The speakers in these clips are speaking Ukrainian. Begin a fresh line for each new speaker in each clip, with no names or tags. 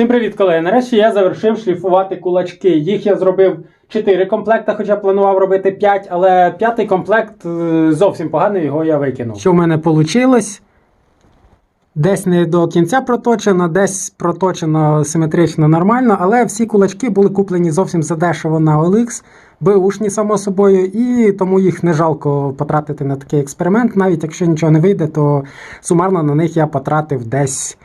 Всім привіт, колеги! Нарешті я завершив шліфувати кулачки. Їх я зробив 4 комплекти, хоча планував робити 5, але п'ятий комплект е, зовсім поганий, його я викинув. Що в мене вийшло? Десь не до кінця проточено, десь проточено симетрично нормально, але всі кулачки були куплені зовсім задешево на OLX, беушні, само собою, і тому їх не жалко потратити на такий експеримент. Навіть якщо нічого не вийде, то сумарно на них я потратив десь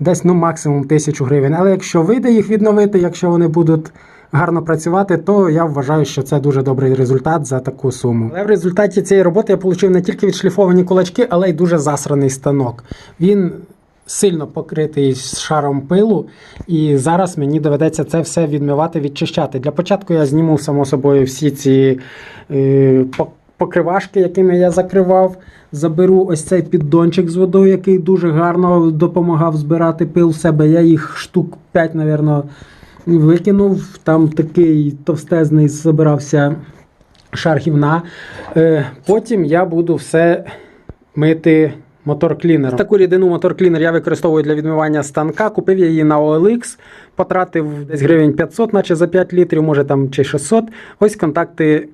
десь ну максимум тисячу гривень. Але якщо вийде їх відновити, якщо вони будуть гарно працювати, то я вважаю, що це дуже добрий результат за таку суму. Але в результаті цієї роботи я отримав не тільки відшліфовані кулачки, але й дуже засраний станок. Він сильно покритий шаром пилу, і зараз мені доведеться це все відмивати, відчищати. Для початку я зніму само собою всі ці е, покривашки, якими я закривав. Заберу ось цей піддончик з водою, який дуже гарно допомагав збирати пил в себе. Я їх штук 5, мабуть, викинув. Там такий товстезний збирався шар гівна. Е, Потім я буду все мити мотор-клінером. Таку рідину мотор-клінер я використовую для відмивання станка. Купив я її на OLX, потратив десь гривень 500, наче за 5 літрів, може там чи 600. Ось контакти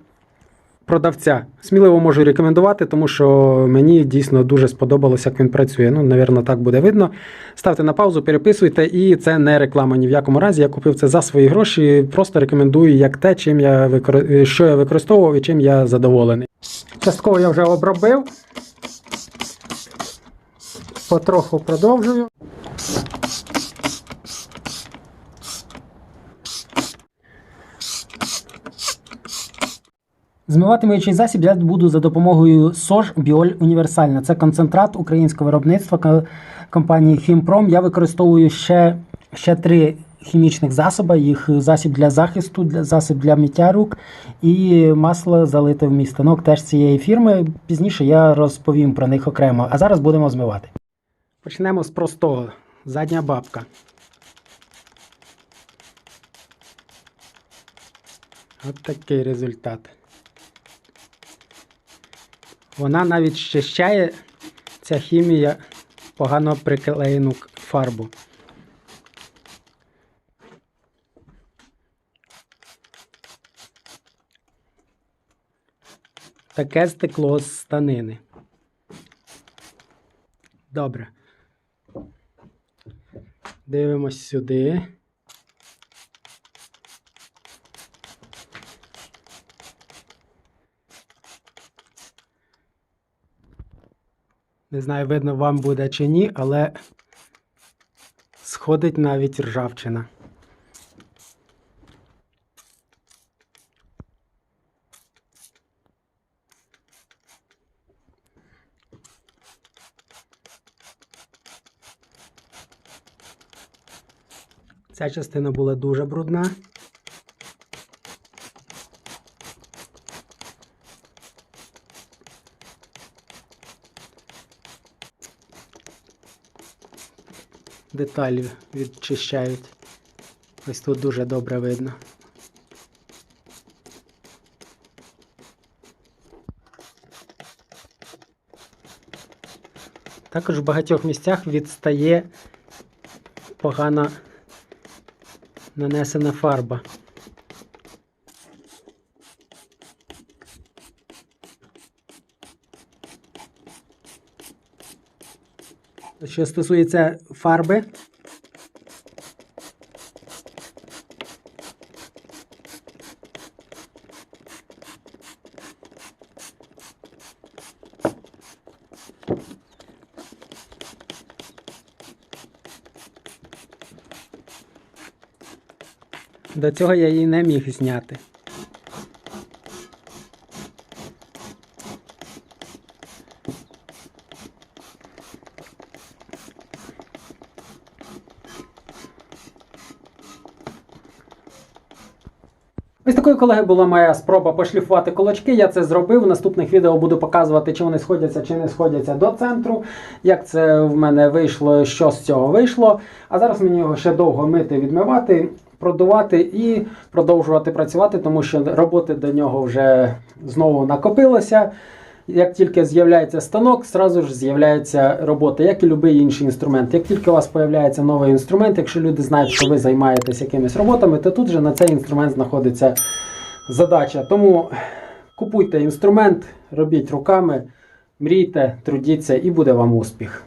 продавця. Сміливо можу рекомендувати, тому що мені дійсно дуже сподобалося, як він працює. Ну, навірно, так буде видно. Ставте на паузу, переписуйте, і це не реклама ні в якому разі. Я купив це за свої гроші. Просто рекомендую як те, чим я викор... що я використовував і чим я задоволений. Частково я вже обробив. Потроху продовжую. Змивати миючий засіб я буду за допомогою СОЖ Біоль Універсальна. Це концентрат українського виробництва компанії Хімпром. Я використовую ще, ще три хімічних засоби. Їх засіб для захисту, для, засіб для миття рук і масло залите в мій станок теж цієї фірми. Пізніше я розповім про них окремо. А зараз будемо змивати. Почнемо з простого. Задня бабка. От такий результат. Вона навіть щищає ця хімія погано приклеєну фарбу. Таке стекло з станини. Добре. Дивимось сюди. Не знаю, видно вам буде чи ні, але сходить навіть ржавчина. Ця частина була дуже брудна. Деталі відчищають. Ось тут дуже добре видно. Також в багатьох місцях відстає погано нанесена фарба. Що стосується фарби, до цього я її не міг зняти. Ось такою, колеги, була моя спроба пошліфувати кулачки. Я це зробив. В наступних відео буду показувати, чи вони сходяться, чи не сходяться до центру. Як це в мене вийшло, що з цього вийшло. А зараз мені його ще довго мити, відмивати, продувати і продовжувати працювати, тому що роботи до нього вже знову накопилося. Як тільки з'являється станок, зразу ж з'являється робота, як і будь-який інший інструмент. Як тільки у вас з'являється новий інструмент, якщо люди знають, що ви займаєтесь якимись роботами, то тут же на цей інструмент знаходиться задача. Тому купуйте інструмент, робіть руками, мрійте, трудіться і буде вам успіх.